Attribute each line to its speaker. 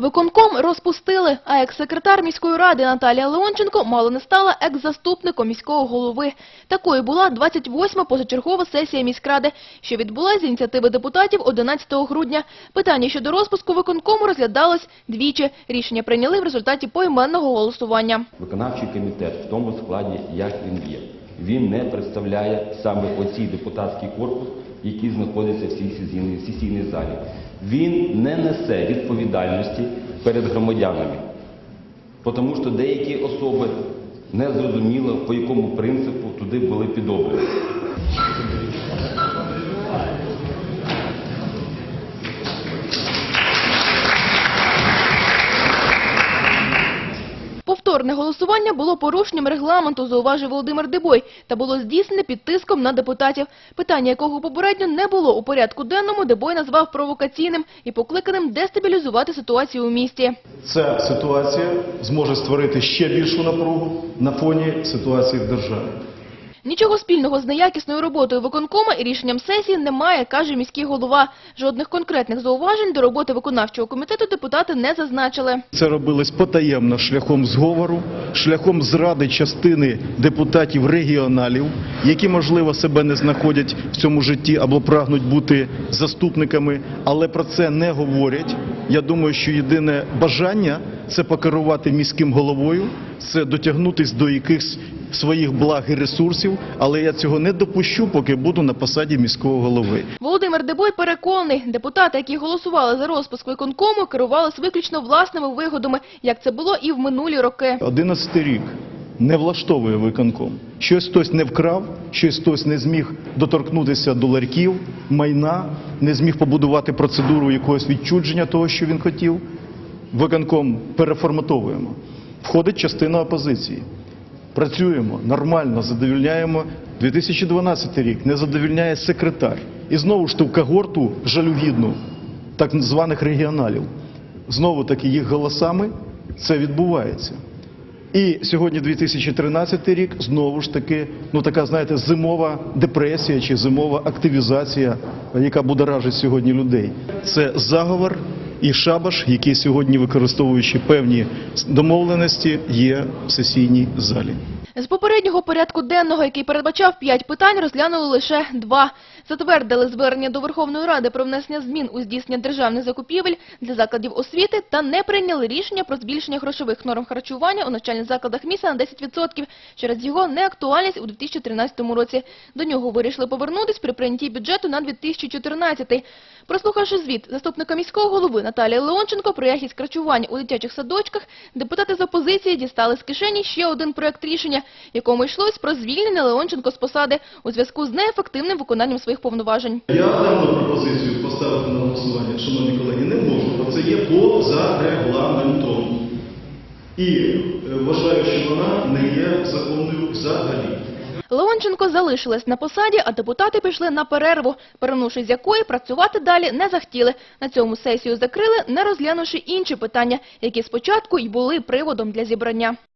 Speaker 1: Виконком розпустили, а екс-секретар міської ради Наталія Леонченко мало не стала екс-заступником міського голови. Такою була 28-ма позачергова сесія міськради, що відбулася з ініціативи депутатів 11 грудня. Питання щодо розпуску виконкому розглядалось двічі. Рішення прийняли в результаті поіменного голосування.
Speaker 2: Виконавчий комітет в тому складі, як він є. Він не представляє саме оцій депутатський корпус, який знаходиться в сесійній залі. Він не несе відповідальності перед громадянами, тому що деякі особи не зрозуміло, по якому принципу туди були підобрані.
Speaker 1: Повторне голосування було порушенням регламенту, зауважив Володимир Дебой, та було здійснене під тиском на депутатів. Питання, якого попередньо не було у порядку денному, Дебой назвав провокаційним і покликаним дестабілізувати ситуацію у місті.
Speaker 3: Ця ситуація зможе створити ще більшу напругу на фоні ситуації в державі.
Speaker 1: Нічого спільного з неякісною роботою виконкома і рішенням сесії немає, каже міський голова. Жодних конкретних зауважень до роботи виконавчого комітету депутати не зазначили.
Speaker 3: Це робилось потаємно шляхом зговору, шляхом зради частини депутатів регіоналів, які, можливо, себе не знаходять в цьому житті або прагнуть бути заступниками, але про це не говорять. Я думаю, що єдине бажання це покерувати міським головою, це дотягнутись до якихось своїх благ і ресурсів, але я цього не допущу, поки буду на посаді міського голови.
Speaker 1: Володимир Дебой переконаний, депутати, які голосували за розпуск виконкому, керувались виключно власними вигодами, як це було і в минулі роки.
Speaker 3: 11 рік не влаштовує виконком. Щось хтось не вкрав, щось хтось не зміг доторкнутися до ларьків, майна, не зміг побудувати процедуру якогось відчудження того, що він хотів. Виконком переформатовуємо. Входить частина опозиції. Працюємо нормально, задовільняємо. 2012 рік не задовільняє секретар. І знову ж ту когорту жалюгідну так званих регіоналів. Знову таки їх голосами це відбувається. І сьогодні 2013 рік знову ж таки, ну така, знаєте, зимова депресія чи зимова активізація, яка будоражить сьогодні людей. Це заговор і шабаш, який сьогодні, використовуючи певні домовленості, є в сесійній залі.
Speaker 1: З попереднього порядку денного, який передбачав п'ять питань, розглянули лише два. Затвердили звернення до Верховної Ради про внесення змін у здійснення державних закупівель для закладів освіти та не прийняли рішення про збільшення грошових норм харчування у навчальних закладах міста на 10% через його неактуальність у 2013 році. До нього вирішили повернутись при прийнятті бюджету на 2014. Прослухавши звіт заступника міського голови Наталії Леонченко про якість харчування у дитячих садочках, депутати з опозиції дістали з кишені ще один проект рішення, якому йшлось про звільнення Леонченко з посади у зв'язку з неефективним виконанням своїх повноважень.
Speaker 3: Я дану пропозицію поставити на голосування, шановні колеги, не можу, бо це є поза регламентом. І е, вважаю, що вона не є законною взагалі.
Speaker 1: Леонченко залишилась на посаді, а депутати пішли на перерву, перенувши з якої працювати далі не захотіли. На цьому сесію закрили, не розглянувши інші питання, які спочатку й були приводом для зібрання.